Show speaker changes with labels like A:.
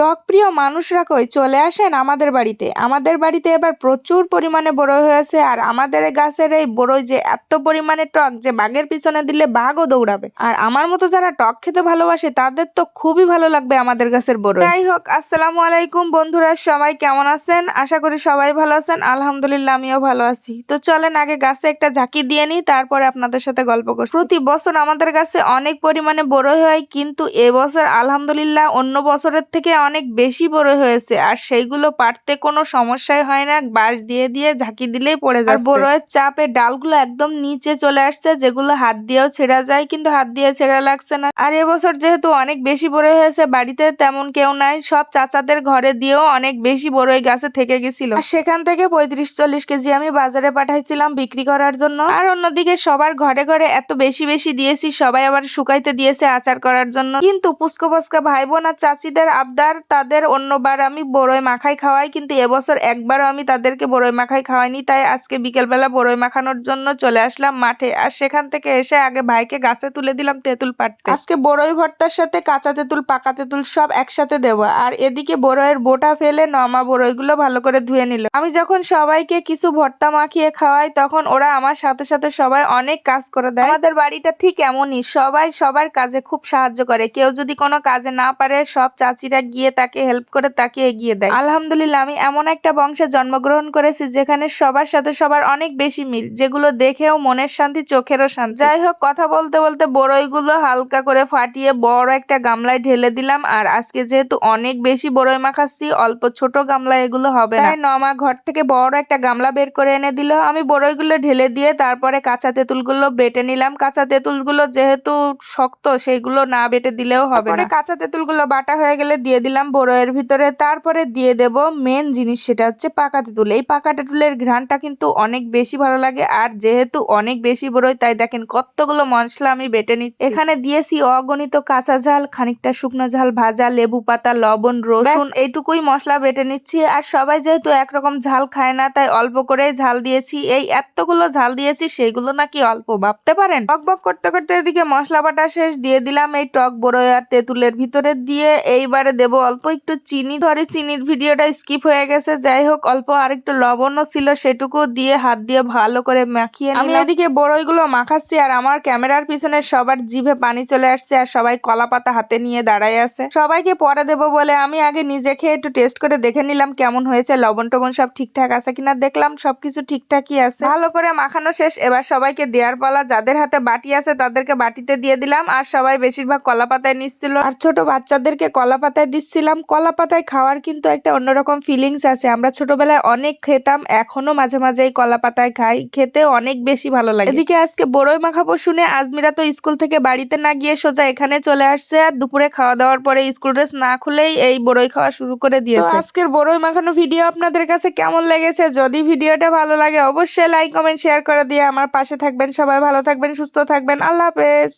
A: টক প্রিয় মানুষরা কই চলে আসেন আমাদের বাড়িতে। আমাদের বাড়িতে এবার প্রচুর পরিমাণে বড়ই হয়েছে আর আমাদের গাছের এই বড়ই যে এত পরিমাণে টক যে বাঘের পিছনে দিলে বাঘও দৌড়াবে। আর আমার মতো যারা টক খেতে ভালোবাসে তাদের তো খুবই ভালো লাগবে আমাদের গাছের বড়ই। যাই হোক, আসসালামু আলাইকুম বন্ধুরা, সবাই কেমন আছেন? আশা করি সবাই ভালো আছেন। আলহামদুলিল্লাহ, আমিও ভালো আছি। তো চলেন আগে গাছে একটা ঝাঁকি দিয়ে নিই, তারপরে আপনাদের সাথে গল্প করছি। প্রতি বছর আমাদের গাছে অনেক পরিমাণে বড়ই হয়, কিন্তু এবছর আলহামদুলিল্লাহ অন্য বছরের থেকে অনেক বেশি বড় হয়েছে আর সেইগুলো পারতে কোনো সমস্যাই হয় না। বাঁশ দিয়ে দিয়ে ঝাঁকি দিলেই পড়ে যায় বড়য়ের চাপে ডালগুলো একদম নিচে চলে আসছে যেগুলো হাত দিয়েও ছেঁড়া যায় কিন্তু হাত দিয়ে ছেঁড়া লাগছে না। আর এবছর যেহেতু অনেক বেশি বড় হয়েছে বাড়িতে তেমন কেউ নাই সব চাচাদের ঘরে দিয়েও অনেক বেশি বড়ই গাছে থেকে গেছিল। আর সেখান থেকে পঁয়ত্রিশ চল্লিশ কেজি আমি বাজারে পাঠাইছিলাম বিক্রি করার জন্য। আর অন্যদিকে সবার ঘরে ঘরে এত বেশি বেশি দিয়েছি সবাই আবার শুকাইতে দিয়েছে আচার করার জন্য। কিন্তু পুস্কো পুস্কা ভাই বোন আর চাচিদের আবদার তাদের অন্যবার আমি বড়ই মাখাই খাওয়াই, কিন্তু এবছর একবারও আমি তাদেরকে বড়ই মাখাই খাওয়াইনি। তাই আজকে বিকেলবেলা বড়ই মাখানোর জন্য চলে আসলাম মাঠে আর সেখান থেকে এসে আগে ভাইকে গাছে তুলে দিলাম তেঁতুল পাড়তে। আজকে বড়ই ভর্তার সাথে কাঁচা তেঁতুল, পাকা তেঁতুল সব একসাথে দেবো আর এদিকে বড়ইয়ের বোটা ফেলে নমা বড়ইগুলো ভালো করে ধুয়ে নিল। আমি যখন সবাইকে কিছু ভর্তা মাখিয়ে খাওয়াই, তখন ওরা আমার সাথে সাথে সবাই অনেক কাজ করে দেয়। আমাদের বাড়িটা ঠিক এমনই, সবাই সবার কাজে খুব সাহায্য করে। কেউ যদি কোনো কাজে না পারে, সব চাচিরা গিয়ে তাকে হেল্প করে তাকে এগিয়ে দেয়। আলহামদুলিল্লাহ আমি এমন একটা বংশে জন্মগ্রহণ করেছি যেখানে সবার সাথে সবার অনেক বেশি মিল যেগুলো দেখেও মনের শান্তি চোখেরও শান্তি। যাই হোক কথা বলতে বলতে বড়ইগুলো হালকা করে ফাটিয়ে বড় একটা গামলায় ঢেলে দিলাম আর আজকে যেহেতু অনেক বেশি বড়ই মাখাচ্ছি অল্প ছোট গামলা এগুলো হবে না। তাই নমা ঘর থেকে বড় একটা গামলা বের করে এনে দিল। আমি বড়ইগুলো ঢেলে দিয়ে তারপরে কাঁচা তেঁতুলগুলো বেটে নিলাম। কাঁচা তেঁতুলগুলো যেহেতু শক্ত সেইগুলো না বেটে দিলেও হবে কাঁচা তেঁতুলগুলো বাটা হয়ে গেলে দিয়ে দিলাম। বড়ইয়ের ভিতরে। তারপরে দিয়ে দেব মেন জিনিস সেটা হচ্ছে পাকা তেঁতুল এই পাকা তেঁতুলের ঘ্রাণটা কিন্তু অনেক বেশি ভালো লাগে। আর যেহেতু অনেক বেশি বড়ই তাই দেখেন কতগুলো মশলা আমি বেটে নিচ্ছি। এখানে দিয়েছি অগণিত কাঁচা ঝাল খানিকটা শুকনো ঝাল ভাজা লেবু পাতা লবণ রসুন এইটুকুই মশলা বেটে নিচ্ছি। আর সবাই যেহেতু একরকম ঝাল খায় না তাই অল্প করে ঝাল দিয়েছি। এই এতগুলো ঝাল দিয়েছি সেইগুলো নাকি অল্প ভাবতে পারেন? বক বক করতে করতে এদিকে মশলা বাটা শেষ দিয়ে দিলাম এই টক বড়ই আর তেঁতুলের ভিতরে। দিয়ে এইবারে দেব অল্প একটু চিনি ধরে চিনির ভিডিওটা স্কিপ হয়ে গেছে। যাই হোক অল্প আর একটু লবণও ছিল সেটুকু দিয়ে হাত দিয়ে ভালো করে মাখিয়ে আমি এদিকে বড়ইগুলো মাখাচ্ছি আর আমার ক্যামেরার পিছনে সবার জিভে পানি চলে আসছে আর সবাই কলা পাতা হাতে নিয়ে দাঁড়ায় আছে। সবাইকে পরে দেবো বলে আমি আগে নিজে খেয়ে একটু টেস্ট করে দেখে নিলাম কেমন হয়েছে লবণ টবণ সব ঠিকঠাক আছে কিনা দেখলাম সবকিছু ঠিকঠাকই আছে। ভালো করে মাখানো শেষ এবার সবাইকে দেওয়ার পালা যাদের হাতে বাটি আছে তাদেরকে বাটিতে দিয়ে দিলাম আর সবাই বেশিরভাগ কলা পাতায় নিচ্ছিল। আর ছোট বাচ্চাদেরকে কলা পাতায় দিচ্ছিলাম কলা পাতায় খাওয়ার কিন্তু একটা অন্যরকম ফিলিংস আছে। আমরা ছোটবেলায় অনেক খেতাম এখনও মাঝে মাঝে এই কলা পাতায় খাই। খেতে অনেক বেশি ভালো লাগে। এদিকে আজকে বড়ই মাখাবো শুনে আজমিরা তো স্কুল থেকে বাড়িতে না গিয়ে সোজা এখানে চলে আসছে আর দুপুরে খাওয়া দাওয়ার পরে স্কুল ড্রেস না খুলেই এই বড়ই খাওয়া শুরু করে দিয়েছে। আজকের বড়ই মাখানো ভিডিও আপনাদের কাছে কেমন লেগেছে? যদি ভিডিওটা ভালো লাগে অবশ্যই লাইক কমেন্ট শেয়ার করে দিয়ে আমার পাশে থাকবেন। সবাই ভালো থাকবেন সুস্থ থাকবেন। আল্লাহ হাফেজ।